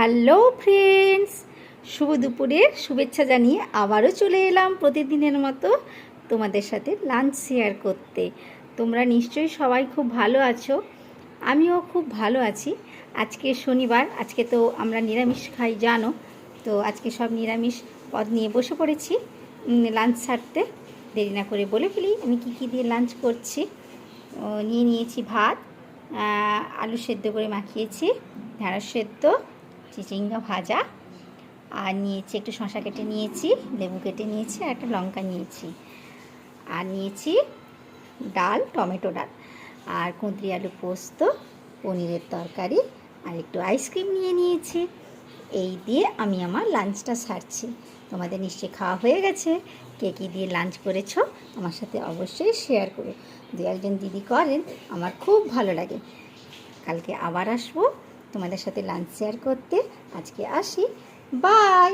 Hello friends, শুভ দুপুরের শুভেচ্ছা জানিয়ে আবারও চলে এলাম প্রতিদিনের মতো তোমাদের সাথে লাঞ্চ শেয়ার করতে। তোমরা নিশ্চয়ই সবাই খুব ভালো আছো, আমিও খুব ভালো আছি। আজকে শনিবার, আজকে তো আমরা নিরামিষ খাই, জানো? তো আজকে সব নিরামিষ পদ নিয়ে বসে পড়েছি লাঞ্চ সারতে। দেরি না করে বলে ফেলি, আমি কী কী দিয়ে লাঞ্চ করছি? নিয়ে নিয়েছি ভাত আলু সেদ্ধ করে মাখিয়েছি, ঢেঁড়স সেদ্ধ চিচিঙ্গা ভাজা। আর নিয়েছি একটু শশা কেটে নিয়েছি, লেবু কেটে নিয়েছি আর একটা লঙ্কা নিয়েছি। আর নিয়েছি ডাল, টমেটো ডাল। আর কুঁদরি আলু পোস্ত, পনিরের তরকারি আর একটু আইসক্রিম নিয়ে নিয়েছি। এই দিয়ে আমি আমার লাঞ্চটা সারছি। তোমাদের নিশ্চয়ই খাওয়া হয়ে গেছে। কে কী দিয়ে লাঞ্চ করেছ আমার সাথে অবশ্যই শেয়ার করো। দু একজন দিদি করেন, আমার খুব ভালো লাগে। কালকে আবার আসব। তোমাদের সাথে লাঞ্চ শেয়ার করতে আজকে আসি। বাই